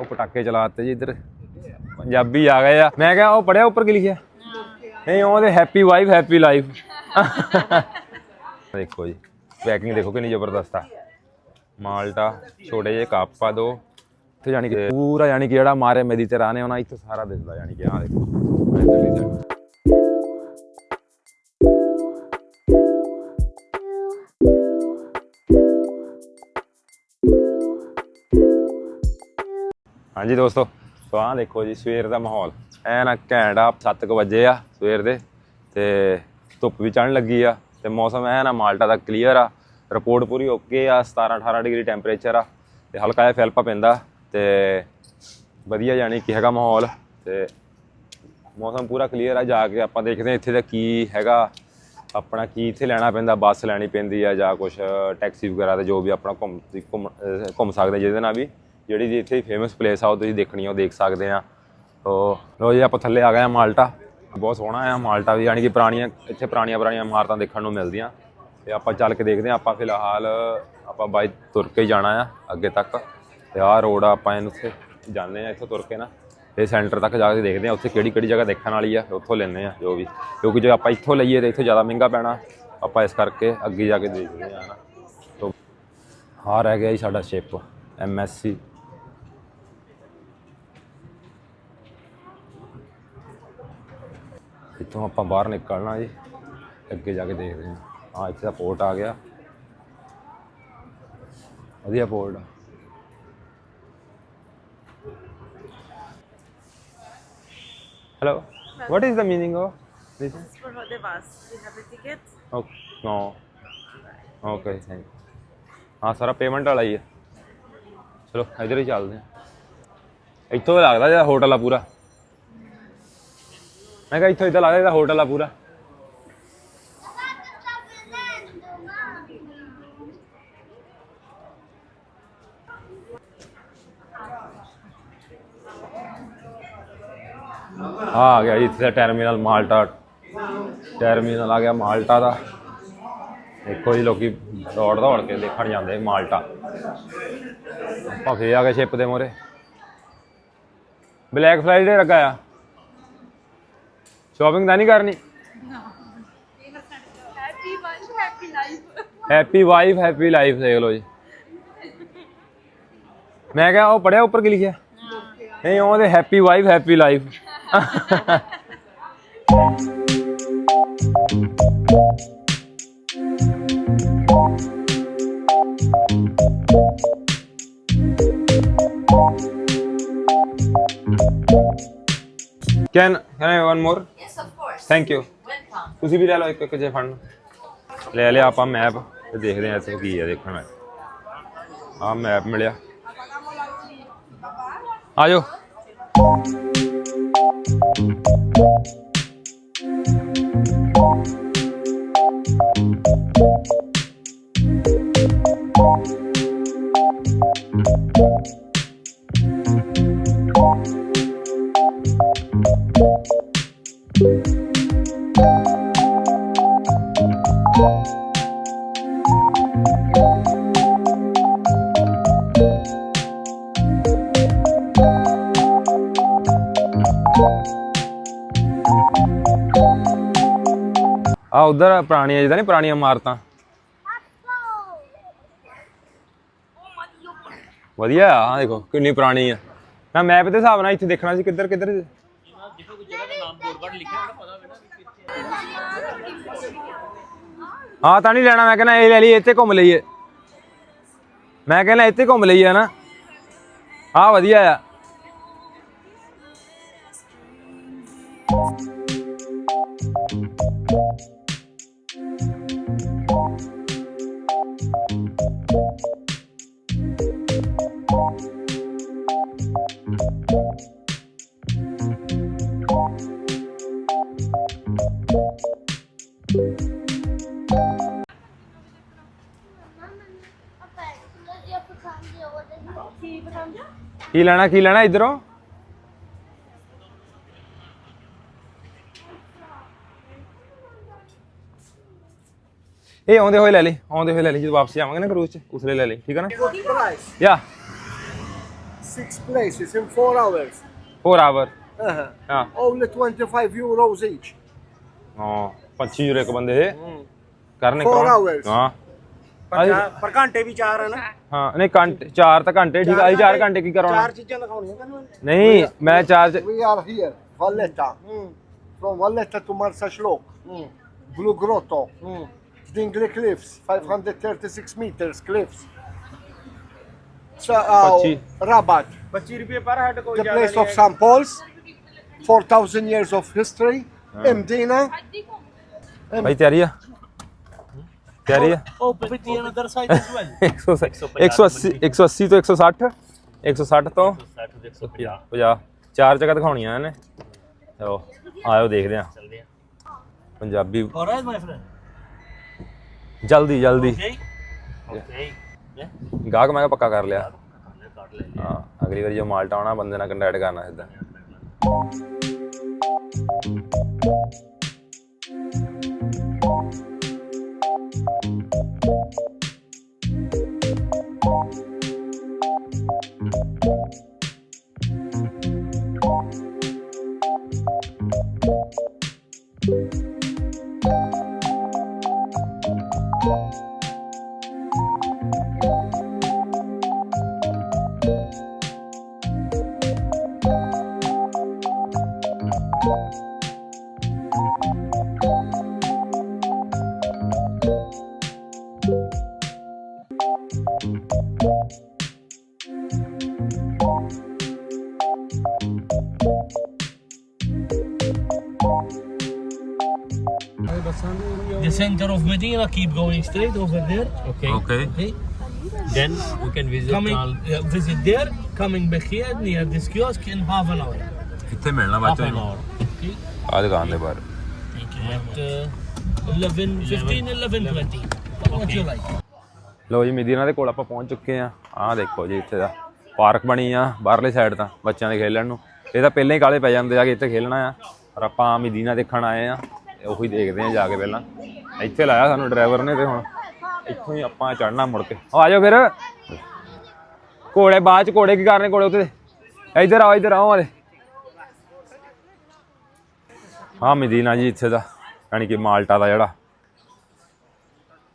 ਉਹ ਪਟਾਕੇ ਚਲਾਤੇ ਜੀ ਇੱਧਰ। ਪੰਜਾਬੀ ਆ ਗਏ ਆ। ਮੈਂ ਕਿਹਾ, ਉਹ ਪੜਿਆ ਉੱਪਰ ਕੀ ਲਿਖਿਆ? ਨਹੀਂ ਉਹਦੇ ਹੈਪੀ ਵਾਈਫ ਹੈਪੀ ਲਾਈਫ ਦੇਖੋ ਜੀ ਪੈਕਿੰਗ ਦੇਖੋ ਕਿੰਨੀ ਜ਼ਬਰਦਸਤ ਆ। ਮਾਲਟਾ, ਛੋਟੇ ਜਿਹੇ ਕੱਪ ਆ ਦੋ। ਇੱਥੇ ਜਾਨੀ ਕਿ ਪੂਰਾ ਜਾਨੀ ਕਿ ਜਿਹੜਾ ਮਾਰੇ ਮੈਡੀਟੇਰਾਨੇ ਉਹਨਾਂ ਇੱਥੇ ਸਾਰਾ ਦਿਸਦਾ ਜਾਨੀ ਕਿ ਆ ਦੇਖੋ। ਹਾਂਜੀ ਦੋਸਤੋ ਸੋ ਆਹ ਦੇਖੋ ਜੀ, ਸਵੇਰ ਦਾ ਮਾਹੌਲ। ਐ ਨਾ ਘੈਂਟ ਆ 7:00 ਵਜੇ ਆ ਸਵੇਰ ਦੇ, ਤੇ ਧੁੱਪ ਵੀ ਚੜਨ ਲੱਗੀ ਆ, ਤੇ ਮੌਸਮ ਐ ਨਾ ਮਾਲਟਾ ਦਾ ਕਲੀਅਰ ਆ। ਰਿਪੋਰਟ ਪੂਰੀ ਓਕੇ ਆ 17 18 ਡਿਗਰੀ ਟੈਂਪਰੇਚਰ ਆ, ਤੇ ਹਲਕਾ ਜਿਹਾ ਫੈਲਪਾ ਪੈਂਦਾ, ਤੇ ਵਧੀਆ ਯਾਨੀ ਕਿ ਹੈਗਾ ਮਾਹੌਲ, ਤੇ ਮੌਸਮ ਪੂਰਾ ਕਲੀਅਰ ਆ, ਜਾ ਕੇ ਆਪਾਂ ਦੇਖਦੇ ਹਾਂ ਇੱਥੇ ਦਾ ਕੀ ਹੈਗਾ, ਆਪਣਾ ਕੀ ਇੱਥੇ ਲੈਣਾ ਪੈਂਦਾ, ਬੱਸ ਲੈਣੀ ਪੈਂਦੀ ਆ ਜਾਂ ਕੁਝ ਟੈਕਸੀ ਵਗੈਰਾ ਤੇ ਜੋ ਵੀ ਆਪਣਾ ਘੁੰਮ ਘੁੰਮ ਘੁੰਮ ਸਕਦੇ ਜਿਹਦੇ ਨਾਲ ਵੀ। ਜਿਹੜੀ ਜੀ ਇੱਥੇ ਫੇਮਸ ਪਲੇਸ ਆ, ਉਹ ਤੁਸੀਂ ਦੇਖਣੀ ਆ, ਉਹ ਦੇਖ ਸਕਦੇ ਆ। ਤੋ ਲੋ ਜੀ, ਆਪਾਂ ਥੱਲੇ ਆ ਗਏ ਆ ਮਾਲਟਾ। ਬਹੁਤ ਸੋਹਣਾ ਆ ਮਾਲਟਾ ਵੀ, ਯਾਨੀ ਕਿ ਪੁਰਾਣੀਆਂ, ਇੱਥੇ ਪੁਰਾਣੀਆਂ ਪੁਰਾਣੀਆਂ ਇਮਾਰਤਾਂ ਦੇਖਣ ਨੂੰ ਮਿਲਦੀਆਂ। ਤੇ ਆਪਾਂ ਚੱਲ ਕੇ ਦੇਖਦੇ ਆ, ਆਪਾਂ ਫਿਲਹਾਲ ਆਪਾਂ ਬਾਈ ਤੁਰ ਕੇ ਜਾਣਾ ਆ, ਅੱਗੇ ਤੱਕ। ਤੇ ਆਹ ਰੋਡ ਆ, ਆਪਾਂ ਇਹਨੂੰ ਉੱਥੇ ਜਾਂਦੇ ਆ, ਇੱਥੋਂ ਤੁਰ ਕੇ ਨਾ। ਇਹ ਸੈਂਟਰ ਤੱਕ ਜਾ ਕੇ ਦੇਖਦੇ ਆ, ਉੱਥੇ ਕਿਹੜੀ ਕਿਹੜੀ ਜਗ੍ਹਾ ਦੇਖਣ ਵਾਲੀ ਆ, ਉੱਥੋਂ ਲੈਣੇ ਆ, ਜੋ ਵੀ। ਕਿਉਂਕਿ ਜੇ ਆਪਾਂ ਇੱਥੋਂ ਲਈਏ ਤੇ ਇੱਥੋਂ ਜ਼ਿਆਦਾ ਮਹਿੰਗਾ ਪੈਣਾ। ਆਪਾਂ ਇਸ ਕਰਕੇ ਅੱਗੇ ਜਾ ਕੇ ਦੇਖਦੇ ਆ ਨਾ ਤੋ ਹਾਂ ਰਹਿ ਗਿਆ ਜੀ ਸਾਡਾ ਸ਼ਿਪ ਐਮਐਸਸੀ ਇੱਥੋਂ ਆਪਾਂ ਬਾਹਰ ਨਿਕਲਣਾ ਜੀ ਅੱਗੇ ਜਾ ਕੇ ਦੇਖਦੇ ਹਾਂ ਹਾਂ ਇੱਥੇ ਦਾ ਪੋਰਟ ਆ ਗਿਆ ਵਧੀਆ ਪੋਰਟ ਆ Hello. What is the meaning of this? It's for the bus. You have a ticket? Oh, no. Okay, thank you. ਹਾਂ ਸਾਰਾ ਪੇਮੈਂਟ ਵਾਲਾ ਹੀ ਹੈ ਚਲੋ ਇਧਰ ਹੀ ਚੱਲਦੇ ਹਾਂ ਇੱਥੋਂ ਲੱਗਦਾ ਜਿਹੜਾ ਹੋਟਲ ਆ ਪੂਰਾ ਮੈਂ ਕਿਹਾ ਇੱਥੋਂ ਇਦਾਂ ਲੱਗਦਾ ਇਹਦਾ ਹੋਟਲ ਆ ਪੂਰਾ। ਆ ਗਿਆ ਜੀ, ਇੱਥੇ ਦਾ ਟਰਮੀਨਲ ਮਾਲਟਾ। ਟਰਮੀਨਲ ਆ ਗਿਆ ਮਾਲਟਾ ਦਾ। ਦੇਖੋ ਜੀ ਲੋਕੀ ਦੌੜ ਦੌੜ ਕੇ ਦੇਖਣ ਜਾਂਦੇ ਮਾਲਟਾ। ਆਪਾਂ ਫੇਰ ਆ ਗਏ ਸ਼ਿਪ ਦੇ ਮੋਰੇ। ਬਲੈਕ ਫਰਾਈਡੇ ਲੱਗਾ ਆ। ਸ਼ਾਪਿੰਗ ਤਾਂ ਨਹੀਂ ਕਰਨੀ. ਹੈਪੀ ਵਾਈਫ ਹੈਪੀ ਲਾਈਫ ਦੇਖ ਲਓ ਜੀ ਮੈਂ ਕਿਹਾ ਉਹ ਪੜਿਆ ਉੱਪਰ ਕੀ ਲਿਖਿਆ ਨਹੀਂ ਉਹਦੇ happy wife happy life I one more Yes, of course. Thank you ਤੁਸੀਂ ਵੀ ਲੈ ਲਓ ਇੱਕ ਇੱਕ ਜੇ ਫੜਨ। ਲੈ ਲਿਆ ਆਪਾਂ ਮੈਪ ਤੇ ਦੇਖਦੇ ਹਾਂ ਇੱਥੇ ਕੀ ਆ ਦੇਖਣ ਮੈਂ ਆ ਮੈਪ ਮਿਲਿਆ। ਆ ਉਧਰ ਪੁਰਾਣੀਆਂ ਜਿੱਦਾਂ ਨਹੀਂ, ਪੁਰਾਣੀਆਂ ਇਮਾਰਤਾਂ। ਵਧੀਆ ਆ ਆਹ ਦੇਖੋ, ਕਿੰਨੀ ਪੁਰਾਣੀ ਆ। ਮੈਂ ਮੈਪ ਦੇ ਹਿਸਾਬ ਨਾਲ ਇੱਥੇ ਦੇਖਣਾ ਸੀ, ਕਿੱਧਰ ਕਿੱਧਰ ਹਾਂ ਤਾਂ ਨਹੀਂ ਲੈਣਾ, ਮੈਂ ਕਹਿੰਦਾ ਇਹ ਲੈ ਲਈ ਇੱਥੇ ਘੁੰਮ ਲਈਏ। ਮੈਂ ਕਹਿੰਦਾ ਇੱਥੇ ਘੁੰਮ ਲਈਏ ਨਾ ਆ ਵਧੀਆ ਆ। ਕੀ ਲੈਣਾ ਕੀ ਲੈਣਾ ਇਧਰੋਂ ਇਹ ਆਉਂਦੇ ਹੋਏ ਲੈ ਲਈ ਆਉਂਦੇ ਹੋਏ ਲੈ ਲਈ ਜਦੋਂ ਵਾਪਸ ਆਵਾਂਗੇ ਨਾ ਕਰੂਜ਼ ਚ ਉਸਲੇ ਲੈ ਲਈ ਠੀਕ ਹੈ ਨਾ ਯਾ six places in four hours. 4 hour Uh-huh. ਹਾਂ Only 25 euros each. ਹਾਂ 25 ਯੂਰੋ ਇੱਕ ਬੰਦੇ ਦੇ ਕਰਨੇ Four ਕਰਾਉਣ। hours. ਹਾਂ ਪਰ ਚਾ- ਪਰ ਘੰਟੇ ਵੀ ਚਾਰ ਹੈ ਨਾ ਹਾਂ ਨਹੀਂ ਘੰਟੇ 4 ਤਾਂ ਘੰਟੇ ਠੀਕ ਆ ਅਸੀਂ 4 ਘੰਟੇ ਕੀ ਕਰਾਉਣਾ ਚਾਰ ਚੀਜ਼ਾਂ ਦਿਖਾਉਣੀਆਂ ਤੈਨੂੰ ਨਹੀਂ ਮੈਂ 4 We are here, Valletta. From Valletta to Marsashlok. Blue Grotto. Dingley Cliffs, 536 meters cliffs. So, uh, Pachi. Rabat, 25 ਰੁਪਏ ਪਰ ਹੈਡ ਕੋਈ the ਜ਼ਿਆਦਾ place ਨਹੀਂ of St. Paul's. 4,000 years of history. Mdina. ਭਾਈ ਤਿਆਰੀ ਆ ਤਿਆਰੀ ਆ? ਉਹ ਪਿੱਟੀ ਅਨਦਰ ਸਾਈਡ ਐਸ ਵੈਲ 180 180 ਤੋਂ 160 160 ਤੋਂ? 50 ਚਾਰ ਜਗ੍ਹਾ ਦਿਖਾਉਣੀਆਂ ਇਹਨੇ। ਚਲੋ ਆਇਓ ਦੇਖਦੇ ਆ ਪੰਜਾਬੀ ਔਲਰਾਈਟ ਮਾਈ ਫਰੈਂਡ ਜਲਦੀ ਜਲਦੀ। ਓਕੇ। ਗਾਹਕ ਮੈਂ ਕਿਹਾ ਪੱਕਾ ਕਰ ਲਿਆ। ਹਾਂ ਅਗਲੀ ਵਾਰੀ ਜੋ ਮਾਲਟਾ ਆਉਣਾ ਬੰਦੇ ਨਾਲ ਕੰਟੈਕਟ ਕਰਨਾ ਸਿੱਧਾ। Thank you. The center of Medina. Keep going straight over there. Okay. Okay. Okay. Then we can visit. Coming, uh, visit there. Coming back here near this kiosk in half an hour. ਇੱਥੇ ਮਿਲਣਾ Half an hour. Okay. ਆ ਦੁਕਾਨ ਦੇ ਬਾਹਰ At uh, 11, 15, 11, 20. What you like? ਲੋ ਜੀ ਮਦੀਨਾ ਦੇ ਕੋਲ ਆਪਾਂ ਪਹੁੰਚ ਚੁੱਕੇ ਆ ਆਹ ਦੇਖੋ ਜੀ ਇੱਥੇ ਦਾ ਪਾਰਕ ਬਣੀ ਆ ਬਾਹਰਲੇ ਸਾਈਡ ਤਾਂ ਬੱਚਿਆਂ ਦੇ ਖੇਲਣ ਨੂੰ ਇਹ ਤਾਂ ਪਹਿਲਾਂ ਹੀ ਕਾਲੇ ਪੈ ਜਾਂਦੇ ਆ ਕਿ ਇੱਥੇ ਖੇਲਣਾ ਆ ਪਰ ਆਪਾਂ ਮਦੀਨਾ ਦੇਖਣ ਆਏ ਆ ਉਹੀ ਦੇਖਦੇ ਆ ਜਾ ਕੇ ਪਹਿਲਾਂ। ਇੱਥੇ ਲਾਇਆ ਸਾਨੂੰ ਡਰਾਈਵਰ ਨੇ ਤੇ ਹੁਣ ਇੱਥੋਂ ਹੀ ਆਪਾਂ ਚੜਨਾ ਮੁੜ ਕੇ। ਆ ਜਾਓ ਫਿਰ। ਘੋੜੇ, ਬਾਅਦ ਚ ਘੋੜੇ ਕੀ ਕਰਨੇ ਘੋੜੇ ਉੱਤੇ? ਇੱਧਰ ਆਓ ਇੱਧਰ ਆਓ ਵਾਲੇ। ਹਾਂ, ਮਦੀਨਾ ਜੀ ਇੱਥੇ ਦਾ, ਯਾਨੀ ਕਿ ਮਾਲਟਾ ਦਾ ਜਿਹੜਾ।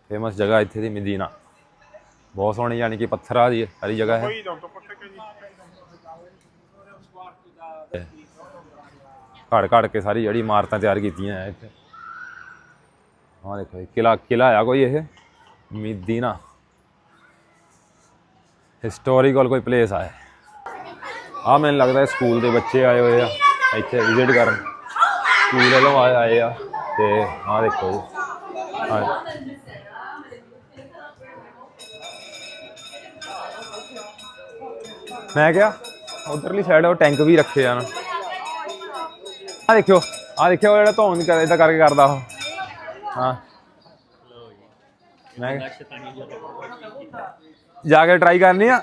ਫੇਮਸ ਜਗ੍ਹਾ ਇੱਥੇ ਦੀ ਮਦੀਨਾ। ਬਹੁਤ ਸੋਹਣੀ, ਯਾਨੀ ਕਿ ਪੱਥਰਾਂ ਦੀ ਸਾਰੀ ਜਗ੍ਹਾ ਹੈ। ਘੜ ਘੜ ਕੇ ਸਾਰੀ ਜਿਹੜੀ ਇਮਾਰਤਾਂ ਤਿਆਰ ਕੀਤੀਆਂ ਹੈ ਇੱਥੇ। ਆਹ ਦੇਖੋ ਇਹ ਕਿਲਾ ਕਿਲਾ ਆ ਕੋਈ ਇਹ? ਮਦੀਨਾ ਹਿਸਟੋਰੀਕਲ ਕੋਈ ਪਲੇਸ ਆ ਆ ਮੈਨੂੰ ਲੱਗਦਾ ਸਕੂਲ ਦੇ ਬੱਚੇ ਆਏ ਹੋਏ ਆ, ਇੱਥੇ ਵਿਜ਼ਿਟ ਕਰਨ। ਸਕੂਲ ਵੱਲੋਂ ਆਏ ਆਏ ਆ, ਤੇ ਆਹ ਦੇਖੋ ਜੀ। ਮੈਂ ਕਿਹਾ, ਉਧਰਲੀ ਸਾਈਡ ਉਹ ਟੈਂਕ ਵੀ ਰੱਖੇ ਆ ਨਾ। ਆ ਦੇਖਿਓ ਆ ਦੇਖਿਓ ਜਿਹੜਾ ਧੌਣ ਕਰ ਇਦਾਂ ਕਰਕੇ ਕਰਦਾ ਉਹ। ਹਾਂ। ਮੈਂ ਜਾ ਕੇ ਟਰਾਈ ਕਰਨੀ ਆ।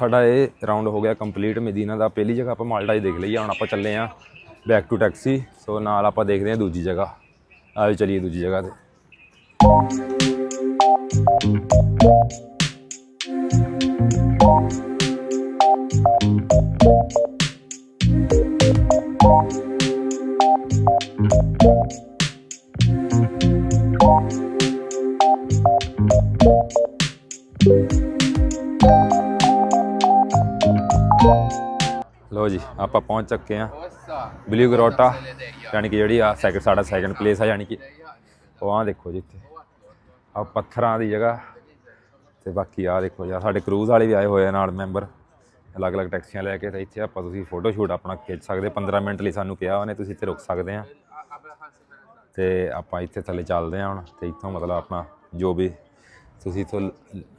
ਸਾਡਾ ਇਹ ਰਾਉਂਡ ਹੋ ਗਿਆ ਕੰਪਲੀਟ ਮਦੀਨਾ ਦਾ। ਪਹਿਲੀ ਜਗ੍ਹਾ ਆਪਾਂ ਮਾਲਟਾ ਹੀ ਦੇਖ ਲਈ ਆ ਹੁਣ ਆਪਾਂ ਚੱਲੇ ਆ ਬੈਕ ਟੂ ਟੈਕਸੀ ਸੋ ਨਾਲ ਆਪਾਂ ਦੇਖਦੇ ਆ ਦੂਜੀ ਜਗ੍ਹਾ। ਆਓ ਚਲੀਏ ਦੂਜੀ ਜਗ੍ਹਾ ਤੇ। ਜੀ, ਆਪਾਂ ਪਹੁੰਚ ਚੁੱਕੇ ਆ ਬਲੂ ਗਰੋਟਾ ਯਾਨੀ ਕਿ ਜਿਹੜੀ ਆ ਸੈਕਿੰਡ ਸਾਡਾ ਸੈਕਿੰਡ ਪਲੇਸ ਆ, ਯਾਨੀ ਕਿ ਉਹ ਆ ਦੇਖੋ ਜੀ ਇੱਥੇ। ਆ ਪੱਥਰਾਂ ਦੀ ਜਗ੍ਹਾ ਤੇ ਬਾਕੀ ਆ ਦੇਖੋ ਯਾਰ ਸਾਡੇ ਕਰੂਜ਼ ਵਾਲੇ ਵੀ ਆਏ ਹੋਏ ਆ ਨਾਲ ਮੈਂਬਰ ਅਲੱਗ-ਅਲੱਗ ਟੈਕਸੀਆਂ ਲੈ ਕੇ ਤੇ ਇੱਥੇ ਆਪਾਂ ਤੁਸੀਂ ਫੋਟੋ ਸ਼ੂਟ ਆਪਣਾ ਖਿੱਚ ਸਕਦੇ 15 ਮਿੰਟ ਲਈ ਸਾਨੂੰ ਕਿਹਾ ਉਹਨੇ, ਤੁਸੀਂ ਇੱਥੇ ਰੁਕ ਸਕਦੇ ਆ ਤੇ ਆਪਾਂ ਇੱਥੇ ਥੱਲੇ ਚੱਲਦੇ ਆ ਹੁਣ ਤੇ ਇੱਥੋਂ ਮਤਲਬ ਆਪਣਾ ਜੋ ਵੀ ਤੁਸੀਂ ਇੱਥੋਂ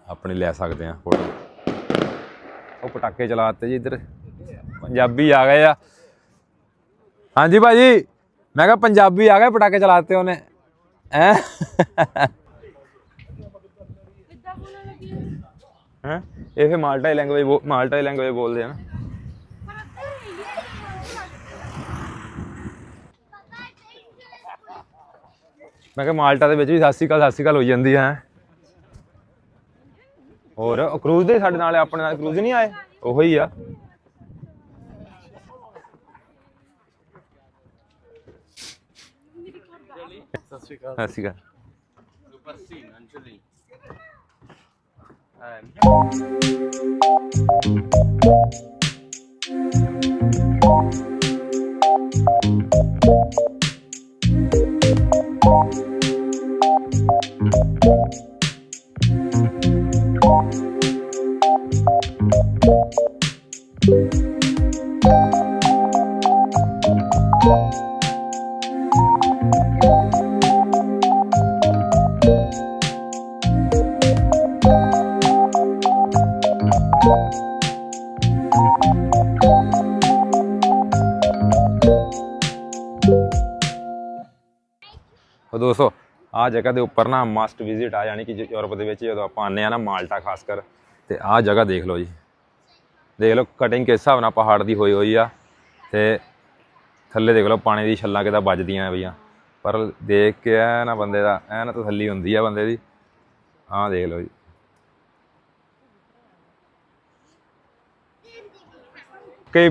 ਆਪਣੇ ਲੈ ਸਕਦੇ ਆ ਫੋਟੋ ਉਹ ਪਟਾਕੇ ਚਲਾਤੇ ਜੀ ਇੱਧਰ। ਪੰਜਾਬੀ ਆ ਗਏ ਆ। ਹਾਂਜੀ ਭਾਜੀ, ਮੈਂ ਕਿਹਾ ਪੰਜਾਬੀ ਆ ਗਏ, ਪਟਾਕੇ ਚਲਾਤੇ ਉਹਨੇ। ਹੈ? ਹੈ? ਇਹ ਫਿਰ ਮਾਲਟਾਈ ਲੈਂਗੁਏਜ ਮਾਲਟਾਈ ਲੈਂਗੁਏਜ ਬੋਲਦੇ ਆ ਨਾ। ਮੈਂ ਕਿਹਾ ਮਾਲਟਾ ਦੇ ਵਿੱਚ ਵੀ ਸਤਿ ਸ਼੍ਰੀ ਅਕਾਲ, ਸਤਿ ਸ਼੍ਰੀ ਅਕਾਲ ਹੋ ਜਾਂਦੀ ਹੈ। ਹੋਰ ਕਰੂਜ਼ ਦੇ ਸਾਡੇ ਨਾਲ, ਆਪਣੇ ਨਾਲ ਕਰੂਜ਼ ਨਹੀਂ ਆਏ? ਉਹੋ ਹੀ ਆ ਸਤਿ ਸ਼੍ਰੀ ਅਕਾਲ ਉਹ ਦੋਸਤੋ, ਆ ਜਗ੍ਹਾ ਦੇ ਉੱਪਰ ਨਾ ਮਸਟ ਵਿਜ਼ਿਟ ਆ ਜਾਣੀ ਕਿ ਯੂਰਪ ਦੇ ਵਿੱਚ ਜਦੋਂ ਆਪਾਂ ਆਨੇ ਆ ਨਾ ਮਾਲਟਾ ਖਾਸ ਕਰ ਤੇ ਆ ਜਗ੍ਹਾ ਦੇਖ ਲਓ ਜੀ। ਦੇਖ ਲਓ ਕਟਿੰਗ ਕਿਸ ਹਿਸਾਬ ਨਾਲ ਪਹਾੜ ਦੀ ਹੋਈ ਹੋਈ ਆ, ਤੇ ਥੱਲੇ ਦੇਖ ਲਓ ਪਾਣੀ ਦੀ ਛੱਲਾਂ ਕਿਦਾਂ ਵੱਜਦੀਆਂ ਆ ਬਈਆਂ ਪਰ ਦੇਖ ਕੇ ਐ ਨਾ ਬੰਦੇ ਦਾ ਐ ਨਾ ਤਸੱਲੀ ਹੁੰਦੀ ਆ ਬੰਦੇ ਦੀ। ਆਹ ਦੇਖ ਲਓ ਜੀ। ਕਿ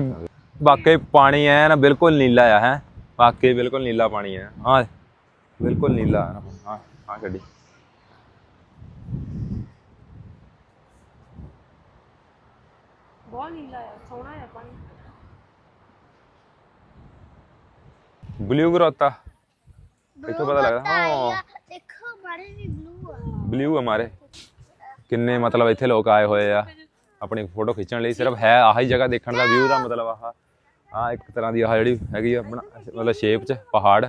ਵਾਕਈ ਪਾਣੀ ਐ ਨਾ ਬਿਲਕੁਲ ਨੀਲਾ ਆ, ਹੈ। ਵਾਕਈ ਬਿਲਕੁਲ ਨੀਲਾ ਪਾਣੀ ਹੈ ਹਾਂ ਬਿਲਕੁਲ ਨੀਲਾ ਹੈ ਨਾ। ਹਾਂ ਹਾਂ ਗੱਡੀ ਬਹੁਤ ਨੀਲਾ ਆ ਸੋਹਣਾ ਆ ਪਾਣੀ। Blue Grotto. ਇੱਥੋਂ ਪਤਾ ਲੱਗਦਾ। ਹਾਂ। ਦੇਖੋ ਮਾਰੇ ਵੀ ਬਲੂ ਆ। ਬਲੂ ਹਮਾਰੇ ਕਿੰਨੇ ਮਤਲਬ ਇੱਥੇ ਲੋਕ ਆਏ ਹੋਏ ਆ। ਆਪਣੀ ਫੋਟੋ ਖਿੱਚਣ ਲਈ ਸਿਰਫ ਹੈ ਆਹੀ ਜਗ੍ਹਾ ਦੇਖਣ ਦਾ ਵਿਊ ਦਾ ਮਤਲਬ ਆਹ ਆ ਇੱਕ ਤਰ੍ਹਾਂ ਦੀ ਆਹ ਜਿਹੜੀ ਹੈਗੀ ਆ ਆਪਣਾ ਮਤਲਬ ਸ਼ੇਪ 'ਚ ਪਹਾੜ।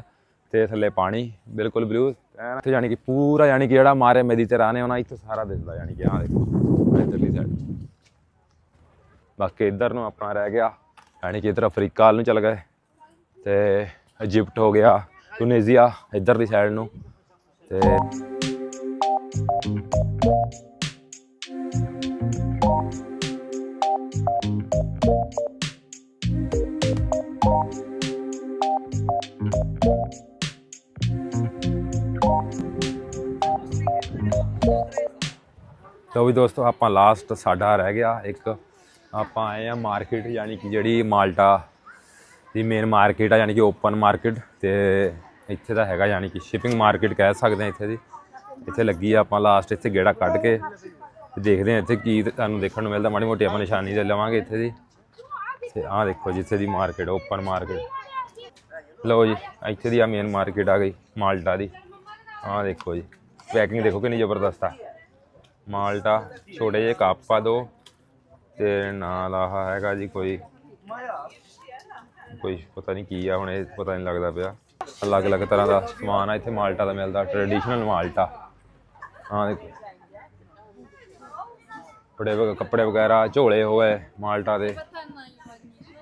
ਤੇ ਥੱਲੇ ਪਾਣੀ, ਬਿਲਕੁਲ ਬਲੂ ਇੱਥੇ ਜਾਨੀ ਕਿ ਪੂਰਾ ਜਾਨੀ ਕਿ ਜਿਹੜਾ ਮਾਰੇ ਮੇਦੀ ਤੇ ਮੈਡੀਟੇਰਾਨੇ ਉਹਨਾਂ ਇੱਥੇ ਸਾਰਾ ਦਿਸਦਾ ਜਾਨੀ ਕਿ ਆਹ ਦੇਖੋ ਇਧਰਲੀ ਸਾਈਡ ਬਾਕੀ ਇੱਧਰ ਨੂੰ ਆਪਣਾ ਰਹਿ ਗਿਆ ਯਾਨੀ ਕਿ ਇੱਧਰ ਅਫਰੀਕਾ ਵੱਲ ਨੂੰ ਚਲ ਗਏ, ਤੇ ਇਜਿਪਟ ਹੋ ਗਿਆ, ਟੂਨੀਜ਼ੀਆ, ਇੱਧਰਲੀ ਸਾਈਡ ਨੂੰ, ਤੇ ਲਓ ਵੀ ਦੋਸਤੋ, ਆਪਾਂ ਲਾਸਟ ਸਾਡਾ ਰਹਿ ਗਿਆ। ਇੱਕ ਆਪਾਂ ਆਏ ਆ ਮਾਰਕੀਟ ਯਾਨੀ ਕਿ ਜਿਹੜੀ ਮਾਲਟਾ ਦੀ ਮੇਨ ਮਾਰਕੀਟ ਆ, ਯਾਨੀ ਕਿ ਓਪਨ ਮਾਰਕੀਟ ਤੇ ਇੱਥੇ ਦਾ ਹੈਗਾ, ਯਾਨੀ ਕਿ ਸ਼ਿਪਿੰਗ ਮਾਰਕੀਟ ਕਹਿ ਸਕਦੇ ਆ ਇੱਥੇ ਦੀ। ਇੱਥੇ ਲੱਗੀ ਆ ਆਪਾਂ ਲਾਸਟ ਇੱਥੇ ਗੇੜਾ ਕੱਢ ਕੇ ਦੇਖਦੇ ਆ ਇੱਥੇ ਕੀ ਤੁਹਾਨੂੰ ਦੇਖਣ ਨੂੰ ਮਿਲਦਾ। ਮਾੜੀ ਮੋਟੀ ਆਪਾਂ ਨਿਸ਼ਾਨੀ ਦੇ ਲਵਾਂਗੇ ਇੱਥੇ ਦੀ। ਤੇ ਆਹ ਦੇਖੋ ਜਿੱਥੇ ਦੀ ਮਾਰਕੀਟ ਓਪਨ ਮਾਰਕੀਟ ਲਓ ਜੀ, ਇੱਥੇ ਦੀ ਆ ਮੇਨ ਮਾਰਕੀਟ ਆ ਗਈ, ਮਾਲਟਾ ਦੀ। ਆਹ ਦੇਖੋ ਜੀ ਪੈਕਿੰਗ ਦੇਖੋ ਕਿੰਨੀ ਜ਼ਬਰਦਸਤ ਆ। ਮਾਲਟਾ, ਛੋਟੇ ਜਿਹੇ ਕੱਪ ਆ ਦੋ ਤੇ ਨਾਲ ਆਹ ਹੈਗਾ ਜੀ ਕੋਈ ਕੋਈ ਪਤਾ ਨਹੀਂ ਕੀ ਆ, ਹੁਣ ਇਹ ਪਤਾ ਨਹੀਂ ਲੱਗਦਾ ਪਿਆ। ਅਲੱਗ-ਅਲੱਗ ਤਰ੍ਹਾਂ ਦਾ ਸਮਾਨ ਆ, ਇੱਥੇ ਮਾਲਟਾ ਦਾ ਮਿਲਦਾ ਟ੍ਰੈਡੀਸ਼ਨਲ ਮਾਲਟਾ। ਹਾਂ ਦੇਖੋ। ਕੱਪੜੇ ਵਗ- ਕੱਪੜੇ ਵਗੈਰਾ, ਝੋਲੇ ਹੋਏ ਮਾਲਟਾ ਦੇ।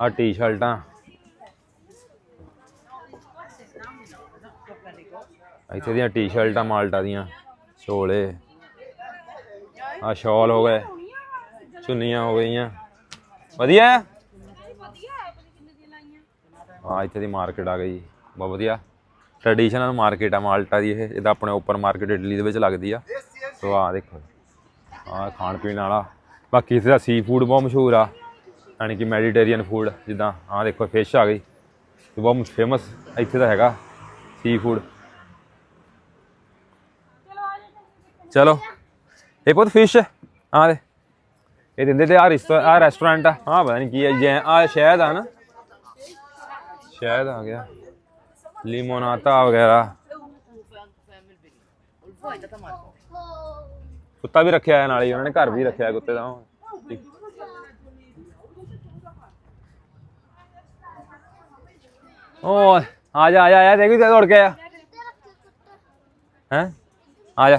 ਆ ਟੀ-ਸ਼ਰਟਾਂ। ਇੱਥੇ ਦੀਆਂ ਟੀ-ਸ਼ਰਟਾਂ ਮਾਲਟਾ ਦੀਆਂ, ਝੋਲੇ। ਆ ਸ਼ਾਲ ਹੋ ਗਏ, ਚੁੰਨੀਆਂ ਹੋ ਗਈਆਂ। ਵਧੀਆ? ਹੈ ਹਾਂ ਇੱਥੇ ਦੀ ਮਾਰਕੀਟ ਆ ਗਈ। ਬਹੁਤ ਵਧੀਆ। ਟ੍ਰੈਡੀਸ਼ਨਲ ਮਾਰਕੀਟ ਆ ਮਾਲਟਾ ਦੀ ਇਹ। ਇਹਦਾ ਆਪਣੇ ਓਪਨ ਮਾਰਕੀਟ ਇਟਲੀ ਦੇ ਵਿੱਚ ਲੱਗਦੀ ਆ। ਸੋ ਆ ਦੇਖੋ। ਆ ਖਾਣ ਪੀਣ ਵਾਲਾ। ਬਾਕੀ ਇੱਥੇ ਦਾ ਸੀ ਫੂਡ ਬਹੁਤ ਮਸ਼ਹੂਰ ਆ। ਯਾਨੀ ਕਿ ਮੈਡੀਟੇਰੀਅਨ ਫੂਡ ਜਿੱਦਾਂ ਆ ਦੇਖੋ ਫਿਸ਼ ਆ ਗਈ। ਤੇ ਬਹੁਤ ਫੇਮਸ ਇੱਥੇ ਦਾ ਹੈਗਾ ਸੀ ਫੂਡ ਚਲੋ। ਇਹ ਬਹੁਤ ਫਿਸ਼ ਆ ਦੇ। ਇਹ ਦਿੰਦੇ ਤੇ ਆ ਰਿਸਤੋ ਆ ਰੈਸਟੋਰੈਂਟ ਆ। ਹਾਂ ਪਤਾ ਨਹੀਂ ਕੀ ਹੈ ਜੈ ਆ ਸ਼ਹਿਦ ਆ ਨਾ। ਸ਼ਹਿਦ ਆ ਗਿਆ। ਲਿਮੋਨਾਤਾ ਵਗੈਰਾ। ਕੁੱਤਾ ਵੀ ਰੱਖਿਆ ਹੈ ਨਾਲ ਹੀ, ਉਹਨਾਂ ਨੇ ਘਰ ਵੀ ਰੱਖਿਆ ਕੁੱਤੇ ਦਾ ਓ ਆ ਜਾ ਆ ਜਾ, ਆ ਦੇਖੀ ਤੇ ਦੌੜ ਕੇ ਆਇਆ ਹੈ? ਆ ਜਾ।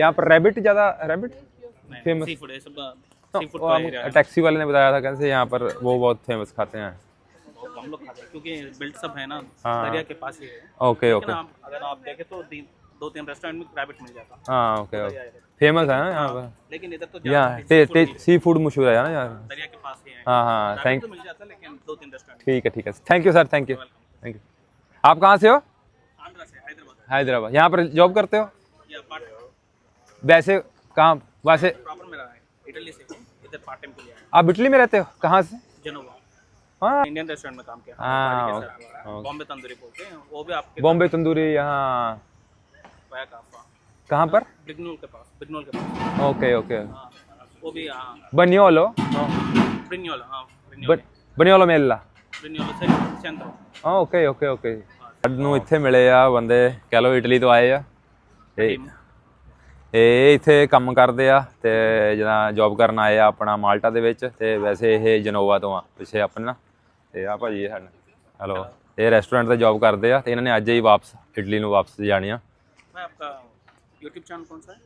यहाँ पर रैबिट ज़्यादा रैबिट फ़ेमस है हाँ, हम- है। टैक्सी वाले ने बताया था कैसे यहाँ पर वो बहुत फ़ेमस खाते हैं। कम लोग खाते हैं क्योंकि बिल्ट सब है ना हाँ। दरिया के पास ही है। Okay okay. अगर आप देखें तो दो तीन रेस्टोरेंट में प्राइवेट मिल जाता। हाँ ओके ओके। फ़ेमस है। ना यहाँ पर? लेकिन इधर तो यहाँ ही है। सी फ़ूड मशहूर है ना यार दरिया के पास ही है। हाँ हाँ थैंक तो मिल जाता लेकिन दो तीन रेस्टोरेंट ठीक है ठीक है। Thank you sir thank you thank you आप कहाँ से हो? आंध्रा से हैदराबाद। हैदराबाद। यहाँ पर जॉब करते हो? वैसे कहाँ वैसे प्रॉपर मेरा है इटली से हूँ इधर पार्ट टाइम के लिए आया आप इटली में रहते हो कहाँ से जनोवा हाँ इंडियन रेस्टोरेंट में काम किया हाँ, गाड़ी के साथ। ओके। बॉम्बे तंदूरी बोलते हैं वो भी आपके बॉम्बे तंदूरी यहाँ पाया का आपका कहाँ पर ब्रिगनोल के पास ब्रिगनोल के पास ओके ओके हाँ वो भी हाँ बनियोलो ब्रिगनोल हाँ ब्रिगनोल ब- ਬਨਿਓਲੋ ਮੇਲਾ ब्रिगनोल से सेंट्रो ਹਾਂ ਓਕੇ ਓਕੇ ਓਕੇ ਸਾਨੂੰ ਇੱਥੇ ਮਿਲੇ ਆ ਬੰਦੇ ਕਹਿ ਲਓ ਇਟਲੀ ਤੋਂ ਆਏ ਆ ਤੇ ਇਹ ਇੱਥੇ ਕੰਮ ਕਰਦੇ ਆ ਤੇ ਜਿਹੜਾ ਜੌਬ ਕਰਨ ਆਏ ਆ ਆਪਣਾ ਮਾਲਟਾ ਦੇ ਵਿੱਚ ਤੇ ਵੈਸੇ ਇਹ ਜਨੋਵਾ ਤੋਂ ਆ ਪਿੱਛੇ ਆਪਣਾ ਤੇ ਆ ਭਾਜੀ ਇਹ ਸਾਡੇ ਹੈਲੋ ਇਹ ਰੈਸਟੋਰੈਂਟ ਤੇ ਜੌਬ ਕਰਦੇ ਆ ਤੇ ਇਹਨਾਂ ਨੇ ਅੱਜ ਹੀ ਵਾਪਸ ਇਟਲੀ ਨੂੰ ਵਾਪਸ ਜਾਣੀ ਆ। ਮੈਂ ਆਪਕਾ YouTube ਚੈਨਲ ਕੌਣ ਸਾ ਹੈ?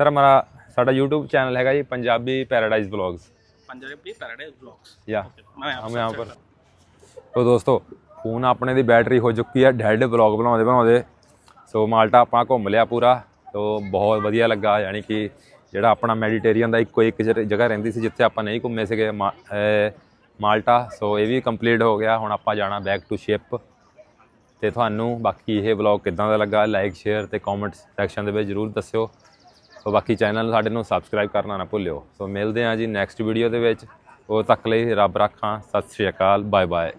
ਸਰ ਹਮਾਰਾ ਸਾਡਾ YouTube ਚੈਨਲ ਹੈਗਾ ਜੀ Punjabi paradise vlogs Punjabi paradise ਦੋਸਤੋ ਫੋਨ ਆਪਣੇ ਦੀ ਬੈਟਰੀ ਹੋ ਚੁੱਕੀ ਆ ਡੈਡ ਵਲੌਗ ਬਣਾਉਂਦੇ ਬਣਾਉਂਦੇ ਸੋ ਮਾਲਟਾ ਆਪਾਂ ਘੁੰਮ ਲਿਆ ਪੂਰਾ। ਤੋ ਬਹੁਤ ਵਧੀਆ ਲੱਗਾ, ਯਾਨੀ ਕਿ ਜਿਹੜਾ ਆਪਣਾ ਮੈਡੀਟੇਰੀਅਨ ਦਾ ਇੱਕੋ ਇੱਕ ਜਗ੍ਹਾ ਰਹਿੰਦੀ ਸੀ ਜਿੱਥੇ ਆਪਾਂ ਨਹੀਂ ਘੁੰਮੇ ਸੀਗੇ, ਮਾ- ਮਾਲਟਾ। ਸੋ ਇਹ ਵੀ ਕੰਪਲੀਟ ਹੋ ਗਿਆ, ਹੁਣ ਆਪਾਂ ਜਾਣਾ ਬੈਕ ਟੂ ਸ਼ਿਪ ਤੇ ਤੁਹਾਨੂੰ ਬਾਕੀ ਇਹ ਵਲੌਗ ਕਿਦਾਂ ਦਾ ਲੱਗਾ ਲਾਈਕ ਸ਼ੇਅਰ ਤੇ ਕਮੈਂਟ ਸੈਕਸ਼ਨ ਦੇ ਵਿੱਚ ਜਰੂਰ ਦੱਸਿਓ। ਸੋ ਬਾਕੀ ਚੈਨਲ ਸਾਡੇ ਨੂੰ ਸਬਸਕ੍ਰਾਈਬ ਕਰਨਾ ਨਾ ਭੁੱਲਿਓ। ਸੋ ਮਿਲਦੇ ਹਾਂ ਜੀ ਨੈਕਸਟ ਵੀਡੀਓ ਦੇ ਵਿੱਚ। ਉਹ ਤੱਕ ਲਈ ਰੱਬ ਰੱਖਾਂ। ਸਤਿ ਸ਼੍ਰੀ ਅਕਾਲ ਬਾਏ ਬਾਏ